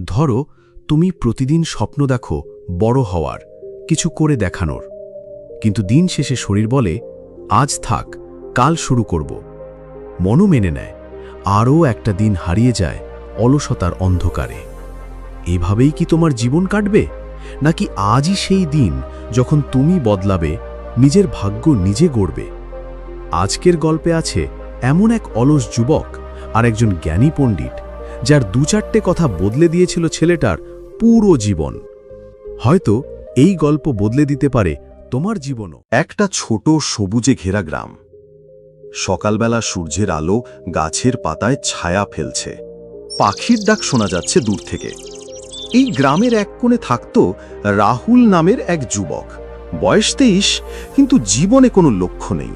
ধরো, তুমি প্রতিদিন স্বপ্ন দেখো বড় হওয়ার, কিছু করে দেখানোর। কিন্তু দিন শেষে শরীর বলে, আজ থাক, কাল শুরু করব। মনও মেনে নেয়, আরও একটা দিন হারিয়ে যায় অলসতার অন্ধকারে। এভাবেই কি তোমার জীবন কাটবে? নাকি আজই সেই দিন যখন তুমি বদলাবে, নিজের ভাগ্য নিজে গড়বে? আজকের গল্পে আছে এমন এক অলস যুবক আর একজন জ্ঞানী পণ্ডিত যার দু চারটে কথা বদলে দিয়েছিল ছেলেটার পুরো জীবন। হয়তো এই গল্প বদলে দিতে পারে তোমার জীবনও। একটা ছোট সবুজে ঘেরা গ্রাম। সকালবেলা সূর্যের আলো গাছের পাতায় ছায়া ফেলছে। পাখির ডাক শোনা যাচ্ছে দূর থেকে। এই গ্রামের এক কোণে থাকত রাহুল নামের এক যুবক। বয়স তেইশ, কিন্তু জীবনে কোনো লক্ষ্য নেই।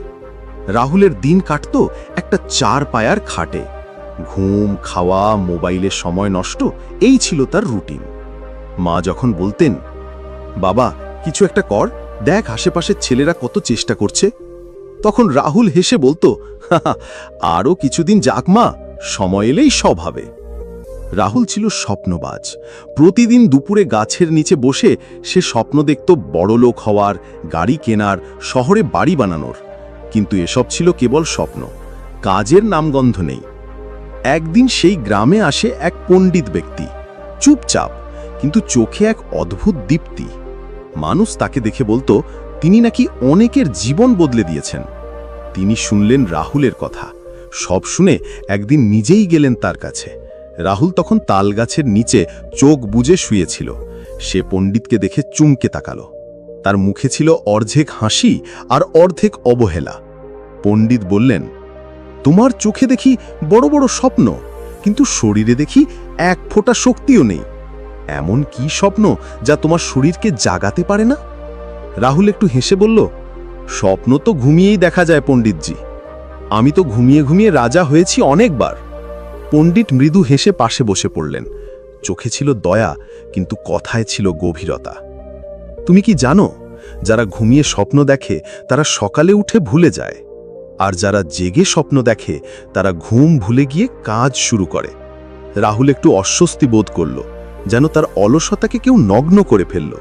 রাহুলের দিন কাটত একটা চার পায়ার খাটে। ঘুম খাওয়া মোবাইলে সময় নষ্ট এই ছিল তার রুটিন। মা যখন বলতেন বাবা কিছু একটা কর দেখ আশেপাশের ছেলেরা কত চেষ্টা করছে। তখন রাহুল হেসে বলতো "হাহা, আরও কিছুদিন যাক মা সময় এলেই সব হবে। রাহুল ছিল স্বপ্নবাজ। প্রতিদিন দুপুরে গাছের নিচে বসে সে স্বপ্ন দেখত বড়লোক হওয়ার গাড়ি কেনার শহরে বাড়ি বানানোর। কিন্তু এসব ছিল কেবল স্বপ্ন। কাজের নামগন্ধ নেই। একদিন সেই গ্রামে আসে এক পণ্ডিত ব্যক্তি। চুপচাপ, কিন্তু চোখে এক অদ্ভুত দীপ্তি। মানুষ তাকে দেখে বলতো, তিনি নাকি অনেকের জীবন বদলে দিয়েছেন। তিনি শুনলেন রাহুলের কথা। সব শুনে একদিন নিজেই গেলেন তার কাছে। রাহুল তখন তালগাছের নিচে চোখ বুজে শুয়েছিল। সে পণ্ডিতকে দেখে চুমকে তাকালো। তার মুখে ছিল অর্ধেক হাসি আর অর্ধেক অবহেলা। পণ্ডিত বললেন তোমার চোখে দেখি বড় বড় স্বপ্ন, কিন্তু শরীরে দেখি এক ফোঁটা শক্তিও নেই। এমন কি স্বপ্ন যা তোমার শরীরকে জাগাতে পারে না? রাহুল একটু হেসে বলল, স্বপ্ন তো ঘুমিয়েই দেখা যায় পণ্ডিতজি। আমি তো ঘুমিয়ে ঘুমিয়ে রাজা হয়েছি অনেকবার। পণ্ডিত মৃদু হেসে পাশে বসে পড়লেন। চোখে ছিল দয়া, কিন্তু কথায় ছিল গভীরতা। তুমি কি জানো, যারা ঘুমিয়ে স্বপ্ন দেখে, তারা সকালে উঠে ভুলে যায়। আর যারা জেগে স্বপ্ন দেখে, তারা ঘুম ভুলে গিয়ে কাজ শুরু করে। রাহুল একটু অস্বস্তি বোধ করল, যেন তার অলসতাকে কেউ নগ্ন করে ফেলল।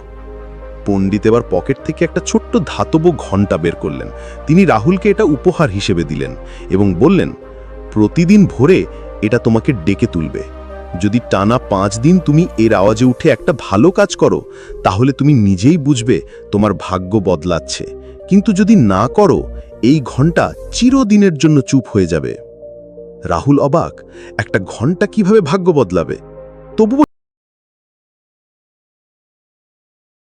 পণ্ডিত এবার পকেট থেকে একটা ছোট্ট ধাতব ঘণ্টা বের করলেন। তিনি রাহুলকে এটা উপহার হিসেবে দিলেন এবং বললেন, প্রতিদিন ভোরে এটা তোমাকে ডেকে তুলবে। যদি টানা পাঁচ দিন তুমি এর আওয়াজে উঠে একটা ভালো কাজ করো, তাহলে তুমি নিজেই বুঝবে তোমার ভাগ্য বদলাচ্ছে। কিন্তু যদি না করো এই ঘণ্টা চিরদিনের জন্য চুপ হয়ে যাবে। রাহুল অবাক, একটা ঘণ্টা কীভাবে ভাগ্য বদলাবে? তবুও